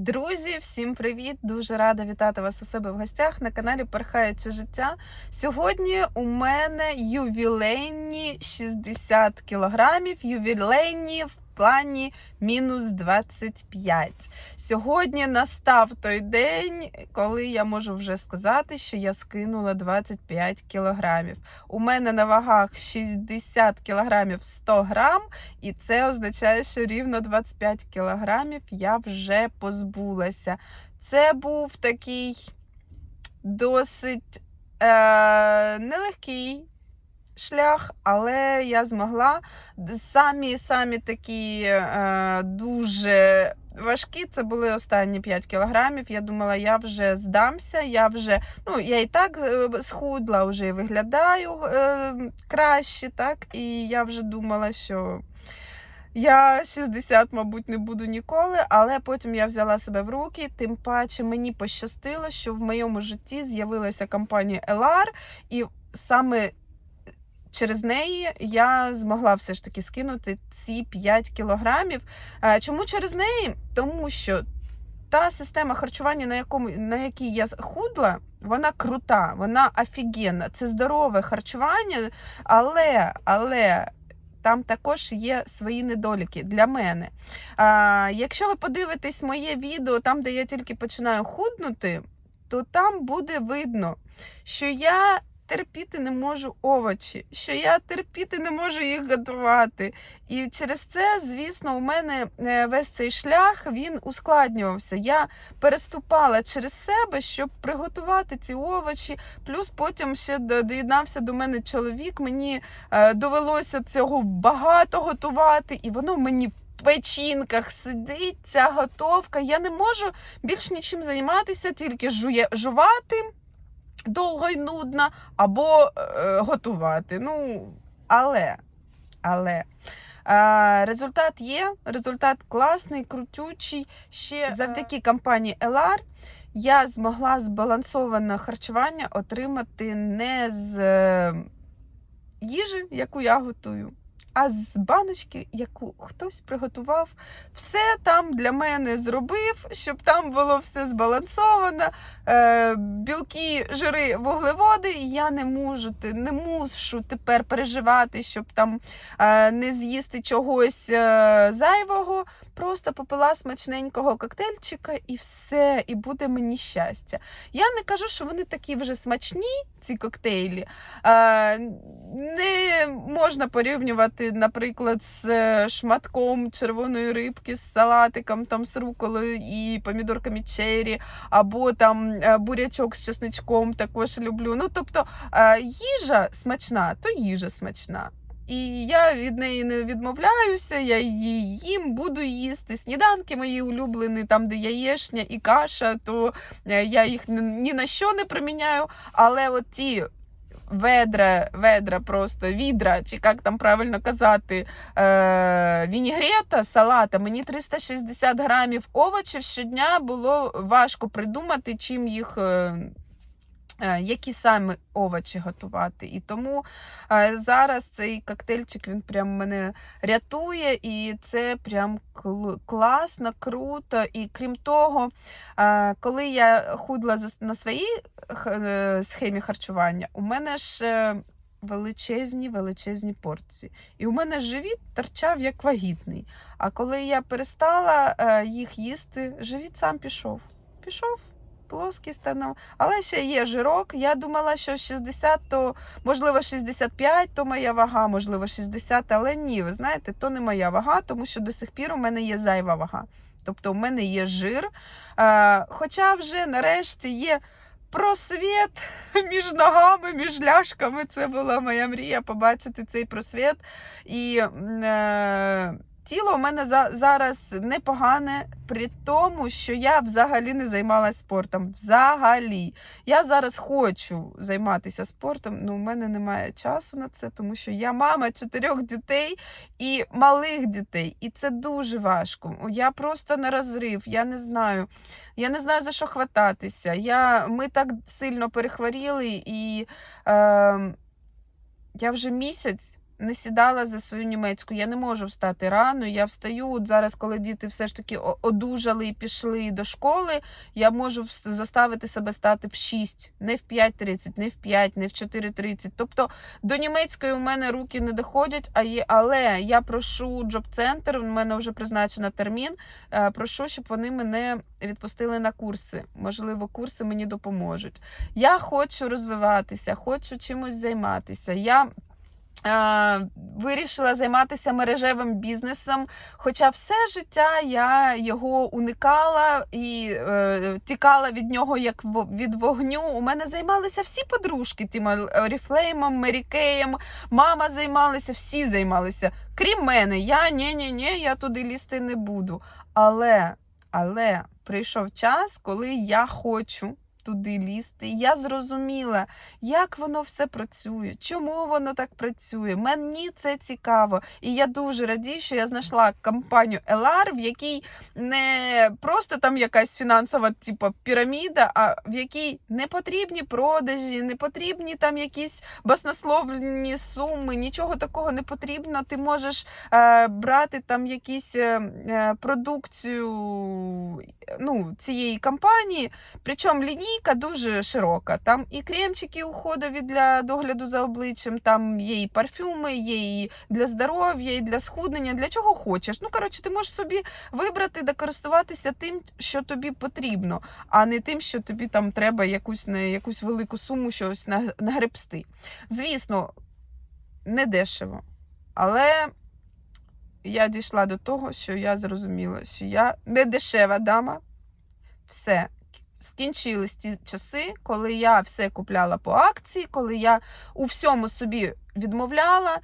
Друзі, всім привіт! Дуже рада вітати вас у себе в гостях на каналі Перхається життя. Сьогодні у мене ювілейні 60 кілограмів, ювілейні в плані мінус 25. Сьогодні настав той день, коли я можу вже сказати, що я скинула 25 кілограмів. У мене на вагах 60 кілограмів 100 грам, і це означає, що рівно 25 кілограмів я вже позбулася. Це був такий досить е, нелегкий шлях, але я змогла. Самі самі такі е, дуже важкі. Це були останні 5 кілограмів. Я думала, я вже здамся. Я вже ну я і так е, схудла, вже і виглядаю е, краще, так і я вже думала, що. Я 60, мабуть, не буду ніколи, але потім я взяла себе в руки. Тим паче мені пощастило, що в моєму житті з'явилася компанія LR, і саме через неї я змогла все ж таки скинути ці 5 кілограмів. Е, Чому через неї? Тому що та система харчування, на якому на якій я худла, вона крута, вона офігенна. Це здорове харчування, але, але. Там також є свої недоліки для мене. А, Якщо ви подивитесь моє відео, там, де я тільки починаю худнути, то там буде видно, що я терпіти не можу овочі, що я терпіти не можу їх готувати. І через це, звісно, у мене е, весь цей шлях він ускладнювався. Я переступала через себе, щоб приготувати ці овочі. Плюс потім ще доєднався до мене чоловік. Мені е, довелося цього багато готувати, і воно мені. Печінках сидить ця готовка. Я не можу більш нічим займатися, тільки жує, жувати довго й нудно, або е, готувати. Ну, але, але. Е, результат є, результат класний, крутючий. Ще завдяки компанії LR я змогла збалансоване харчування отримати не з е, їжі, яку я готую, а з баночки, яку хтось приготував, все там для мене зробив, щоб там було все збалансовано. Е, білки, жири, вуглеводи. І я не можу, не мушу тепер переживати, щоб там е, не з'їсти чогось е, зайвого. Просто попила смачненького коктейльчика і все, і буде мені щастя. Я не кажу, що вони такі вже смачні, ці коктейлі. Е, не можна порівнювати, наприклад, з е, шматком червоної рибки, з салатиком, там, з руколою і помідорками черрі, або там е, бурячок з чесничком також люблю. Ну, тобто їжа смачна, то їжа смачна. І я від неї не відмовляюся, я її їм буду їсти. Сніданки мої улюблені, там, де яєшня і каша, то я їх ні на що не приміняю. Але от ті ведра, ведра просто відра, чи як там правильно казати, е, вінігрета, салата, мені 360 грамів овочів щодня було важко придумати, чим їх. Е, які саме овочі готувати. І тому е, зараз цей коктейльчик він прям мене рятує, і це прям класно, круто. І крім того, е, коли я худла на своїй схемі харчування, у мене ж величезні величезні порції. І у мене живіт торчав як вагітний. А коли я перестала їх їсти, живіт сам пішов. Пішов плоский станов. Але ще є жирок. Я думала, що 60, то можливо 65 то моя вага, можливо, 60, але ні, ви знаєте, то не моя вага, тому що до сих пір у мене є зайва вага. Тобто у мене є жир. Хоча вже нарешті є. Просвіт між ногами, між ляшками. Це була моя мрія побачити цей просвіт. І е, Тіло у мене за, зараз непогане, при тому, що я взагалі не займалася спортом. Взагалі. Я зараз хочу займатися спортом, але у мене немає часу на це, тому що я мама чотирьох дітей і малих дітей. І це дуже важко. Я просто на розрив, я не знаю. Я не знаю, за що хвататися. Я, Ми так сильно перехворіли, і е, я вже місяць не сідала за свою німецьку. Я не можу встати рано. Я встаю от зараз, коли діти все ж таки одужали і пішли до школи. Я можу заставити себе стати в 6, не в 5.30, не в 5, не в 4.30. Тобто до німецької у мене руки не доходять, а є, але я прошу джоб-центр, у мене вже призначено термін. е, Прошу, щоб вони мене відпустили на курси. Можливо, курси мені допоможуть. Я хочу розвиватися, хочу чимось займатися. Я вирішила займатися мережевим бізнесом. Хоча все життя я його уникала і е, тікала від нього як від вогню. У мене займалися всі подружки, тим Оріфлеймом, Мерікеєм, мама займалася, всі займалися. Крім мене, я ні, ні, ні, я туди лізти не буду. Але, але прийшов час, коли я хочу. Туди лізти. Я зрозуміла, як воно все працює, чому воно так працює. Мені це цікаво. І я дуже радію, що я знайшла компанію Елар, в якій не просто там якась фінансова типу, піраміда, а в якій не потрібні продажі, не потрібні там якісь баснословні суми, нічого такого не потрібно. Ти можеш е, брати там якісь е, е, продукцію ну, цієї компанії. Причому лінійка дуже широка. Там і кремчики уходові для догляду за обличчям, там є і парфюми, є і для здоров'я, і для схуднення, для чого хочеш. Ну, коротше, ти можеш собі вибрати да користуватися тим, що тобі потрібно, а не тим, що тобі там треба якусь не якусь велику суму щось нагребсти. Звісно, не дешево. Але я дійшла до того, що я зрозуміла, що я не дешева дама. Все. Скінчились ті часи, коли я все купляла по акції, коли я у всьому собі відмовляла.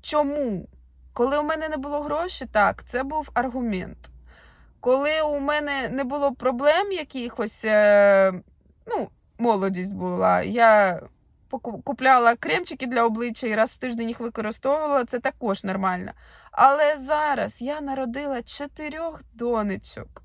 Чому? Коли у мене не було грошей, так, це був аргумент. Коли у мене не було проблем якихось, е, ну, молодість була, я купляла кремчики для обличчя і раз в тиждень їх використовувала, це також нормально. Але зараз я народила чотирьох донечок.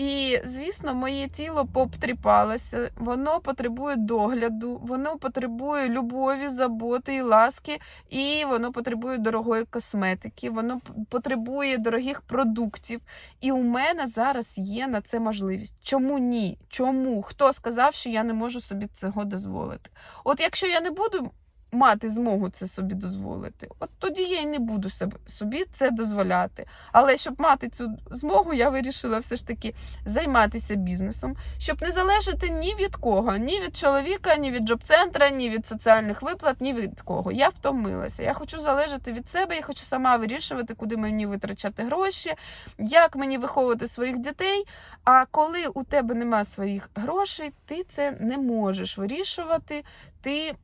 І, звісно, моє тіло пообтріпалося, воно потребує догляду, воно потребує любові, заботи і ласки, і воно потребує дорогої косметики, воно потребує дорогих продуктів. І у мене зараз є на це можливість. Чому ні? Чому? Хто сказав, що я не можу собі цього дозволити? От якщо я не буду мати змогу це собі дозволити, от тоді я й не буду собі це дозволяти. Але щоб мати цю змогу, я вирішила все ж таки займатися бізнесом, щоб не залежати ні від кого, ні від чоловіка, ні від джоб-центра, ні від соціальних виплат, ні від кого. Я втомилася. Я хочу залежати від себе, я хочу сама вирішувати, куди мені витрачати гроші, як мені виховувати своїх дітей. А коли у тебе нема своїх грошей, ти це не можеш вирішувати. Ти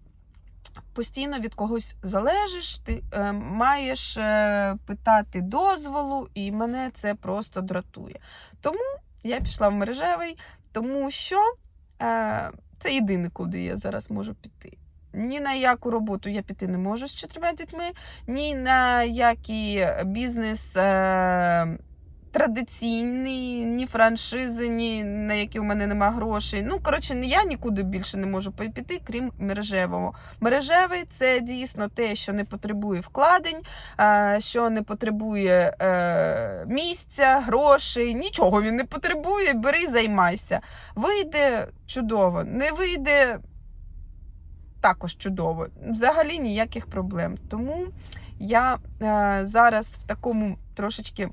постійно від когось залежиш, ти е, маєш е, питати дозволу, і мене це просто дратує. Тому я пішла в мережевий, тому що е, це єдине, куди я зараз можу піти. Ні на яку роботу я піти не можу з чотирма дітьми, ні на який бізнес е, традиційний, ні франшизи, ні на які у мене нема грошей. Ну, коротше, я нікуди більше не можу піти, крім мережевого. Мережевий це дійсно те, що не потребує вкладень, що не потребує е, місця, грошей, нічого він не потребує. Бери, займайся. Вийде чудово, не вийде. Також чудово, взагалі ніяких проблем. Тому я е, зараз в такому трошечки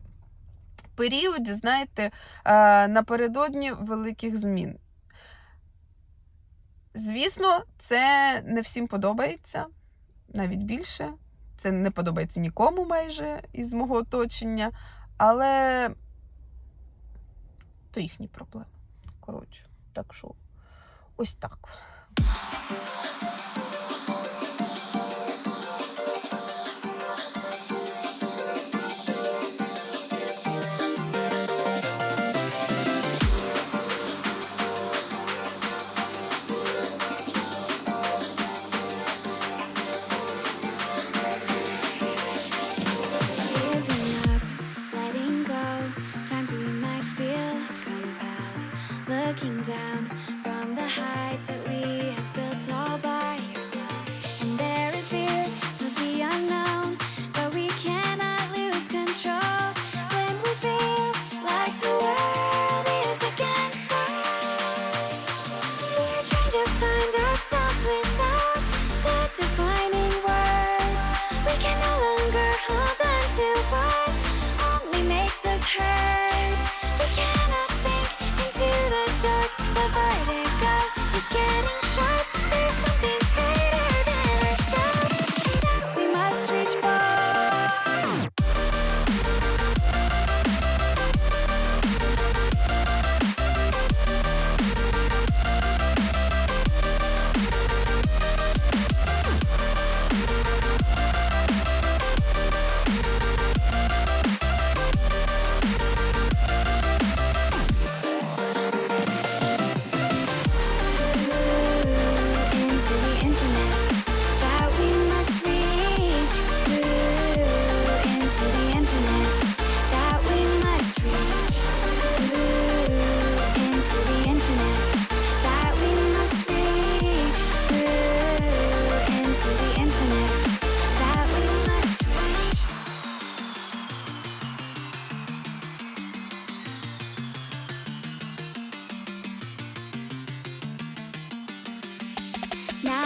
періоді, знаєте, е, напередодні великих змін. Звісно, це не всім подобається, навіть більше. Це не подобається нікому майже із мого оточення, але то їхні проблеми. Коротше, так що ось так.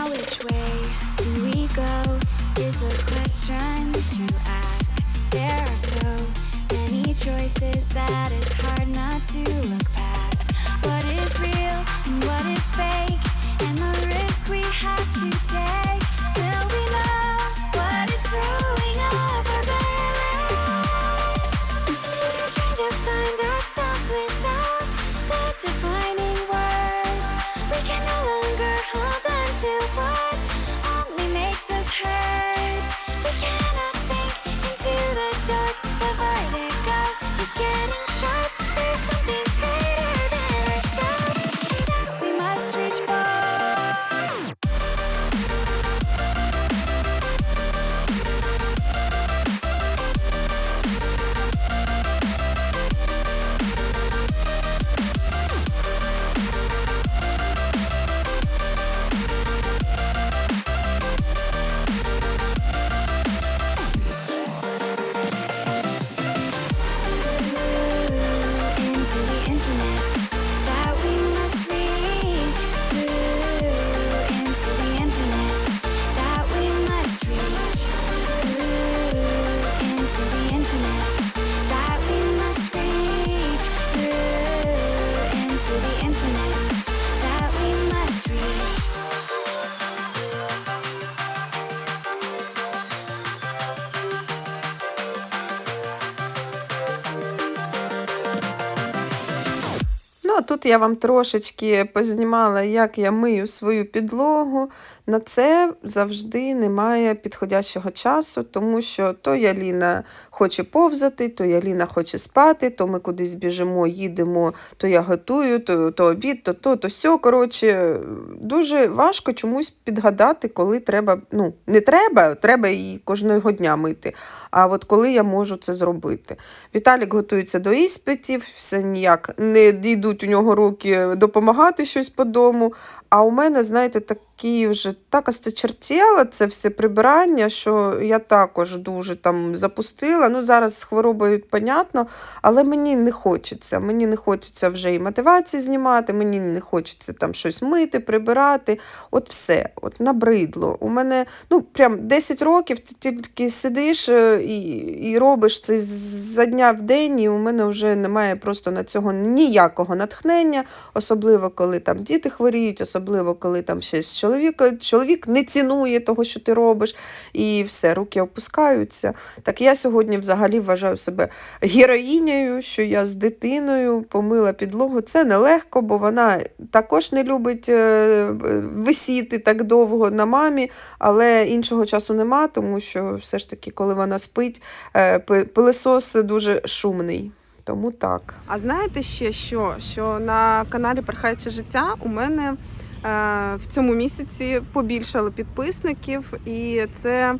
Which way do we go? Is the question to ask. There are so many choices that it's hard not to look past. What is real and what is fake? And the risk we have to take. Will we know тут я вам трошечки познімала, як я мию свою підлогу. На це завжди немає підходящого часу, тому що то Яліна хоче повзати, то Яліна хоче спати, то ми кудись біжимо, їдемо, то я готую, то, то обід, то то, то сьо. Коротше, дуже важко чомусь підгадати, коли треба. Ну, не треба, треба її кожного дня мити. А от коли я можу це зробити. Віталік готується до іспитів, все ніяк не дійдуть у нього руки допомагати щось по дому. А у мене, знаєте, такі вже так осточертіло це все прибирання, що я також дуже там запустила. Ну, зараз з хворобою понятно, але мені не хочеться. Мені не хочеться вже і мотивації знімати, мені не хочеться там щось мити, прибирати. От все, от набридло. У мене ну, прям 10 років ти тільки сидиш е, і, і робиш це за дня в день, і у мене вже немає просто на цього ніякого натхнення, особливо коли там діти хворіють, особливо коли там щось чоловіка, чоловік не цінує того, що ти робиш, і все, руки опускаються. Так я сьогодні взагалі вважаю себе героїнею, що я з дитиною помила підлогу. Це нелегко, бо вона також не любить е, висіти так довго на мамі, але іншого часу нема, тому що все ж таки, коли вона спить, е, пи- пилисос дуже шумний. Тому так. А знаєте ще що? Що на каналі Перхаюче життя у мене в цьому місяці побільшало підписників, і це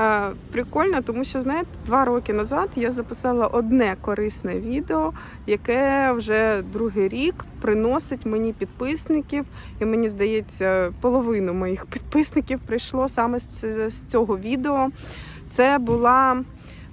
е, прикольно, тому що знаєте, два роки назад я записала одне корисне відео, яке вже другий рік приносить мені підписників. І мені здається, половину моїх підписників прийшло саме з цього відео. Це була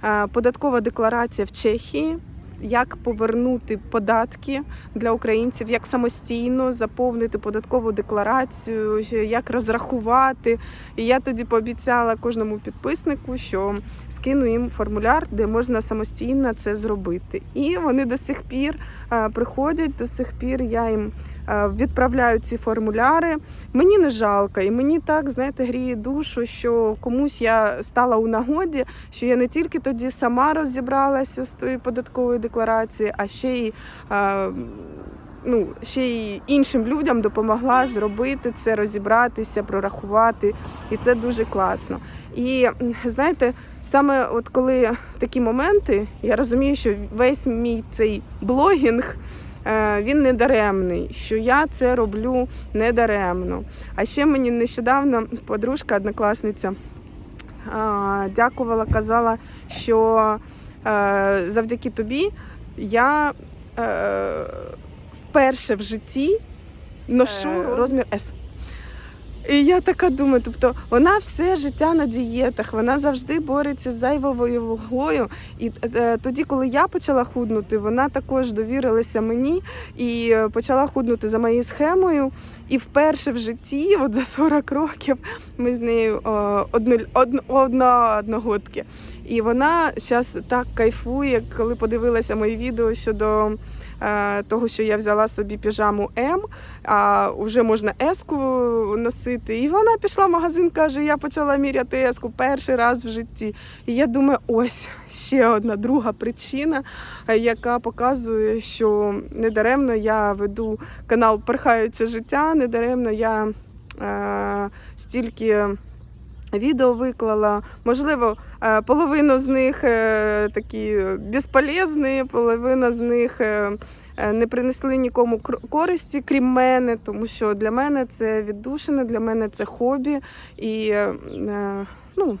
е, податкова декларація в Чехії. Як повернути податки для українців, як самостійно заповнити податкову декларацію, як розрахувати. І я тоді пообіцяла кожному підписнику, що скину їм формуляр, де можна самостійно це зробити. І вони до сих пір е, приходять, до сих пір я їм е, відправляю ці формуляри. Мені не жалко, і мені так, знаєте, гріє душу, що комусь я стала у нагоді, що я не тільки тоді сама розібралася з тої податкової декларації, а ще й. е, Ну, ще й іншим людям допомогла зробити це, розібратися, прорахувати, і це дуже класно. І знаєте, саме от коли такі моменти, я розумію, що весь мій цей блогінг він не даремний, що я це роблю не даремно. А ще мені нещодавно подружка, однокласниця, дякувала, казала, що е, завдяки тобі я е, вперше в житті ношу Е, розмір S. І я така думаю, тобто вона все життя на дієтах, вона завжди бореться з зайвою вуглою. І е, тоді, коли я почала худнути, вона також довірилася мені і е, почала худнути за моєю схемою. І вперше в житті, от за 40 років, ми з нею е, одно, одногодки. І вона зараз так кайфує, коли подивилася мої відео щодо е, того, що я взяла собі піжаму М, а вже можна еску носити. І вона пішла в магазин, каже: я почала міряти еску перший раз в житті. І я думаю, ось ще одна друга причина, е, яка показує, що недаремно я веду канал Перхаюче життя, недаремно я е, стільки. Відео виклала, можливо, е, половину з них е, такі безполезні, половина з них е, не принесли нікому користі, крім мене, тому що для мене це віддушина, для мене це хобі. І ну,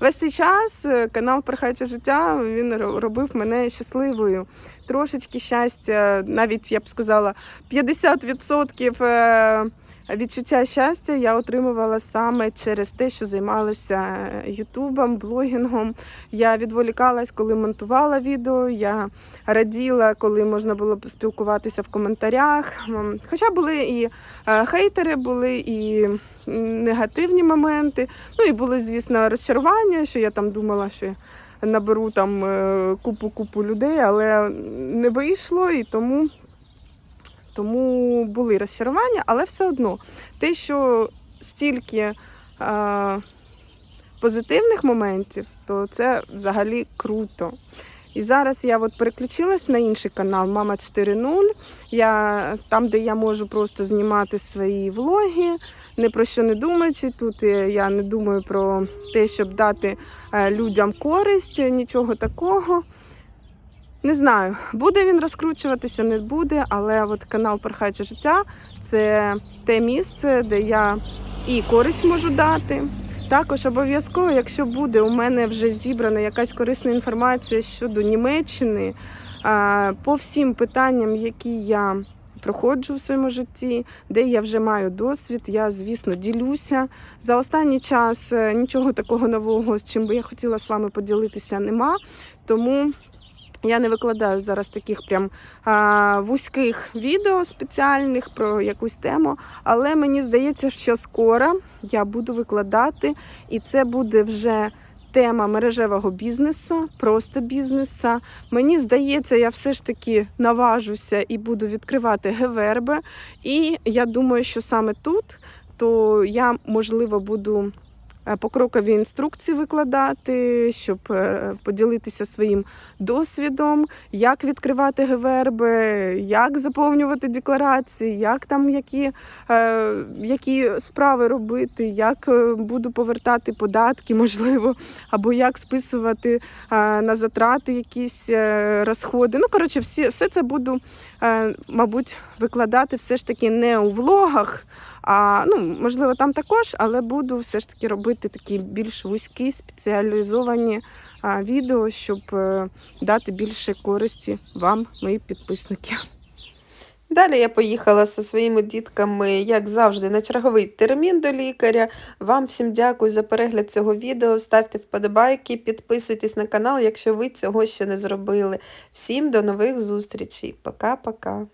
весь цей час канал Перхаче життя він робив мене щасливою. Трошечки щастя, навіть я б сказала, 50% е, відчуття щастя я отримувала саме через те, що займалася ютубом, блогінгом. Я відволікалась, коли монтувала відео. Я раділа, коли можна було спілкуватися в коментарях. Хоча були і е, хейтери, були і негативні моменти. Ну і були, звісно, розчарування, що я там думала, що наберу там е, купу-купу людей, але не вийшло і тому. Тому були розчарування, але все одно те, що стільки е, позитивних моментів, то це взагалі круто. І зараз я от переключилась на інший канал Мама 4.0. Я там, де я можу просто знімати свої влоги, ні про що не думаючи. Тут е, я не думаю про те, щоб дати е, людям користь, нічого такого. Не знаю, буде він розкручуватися, не буде, але от канал Перхаче життя це те місце, де я і користь можу дати. Також обов'язково, якщо буде у мене вже зібрана якась корисна інформація щодо Німеччини по всім питанням, які я проходжу в своєму житті, де я вже маю досвід, я, звісно, ділюся. За останній час е, нічого такого нового, з чим би я хотіла з вами поділитися, нема. Тому я не викладаю зараз таких прям а, вузьких відео спеціальних про якусь тему, але мені здається, що скоро я буду викладати, і це буде вже тема мережевого бізнесу, просто бізнесу. Мені здається, я все ж таки наважуся і буду відкривати геверби. І я думаю, що саме тут то я можливо буду покрокові інструкції викладати, щоб е, поділитися своїм досвідом, як відкривати геверби, як заповнювати декларації, як там які, е, які справи робити, як е, буду повертати податки, можливо, або як списувати е, на затрати якісь е, розходи. Ну, коротше, всі, все це буду, е, мабуть, викладати все ж таки не у влогах. А ну, можливо, там також, але буду все ж таки робити такі більш вузькі, спеціалізовані а, відео, щоб е, дати більше користі вам, мої підписники. Далі я поїхала зі своїми дітками, як завжди, на черговий термін до лікаря. Вам всім дякую за перегляд цього відео. Ставте вподобайки, підписуйтесь на канал, якщо ви цього ще не зробили. Всім до нових зустрічей. Пока-пока.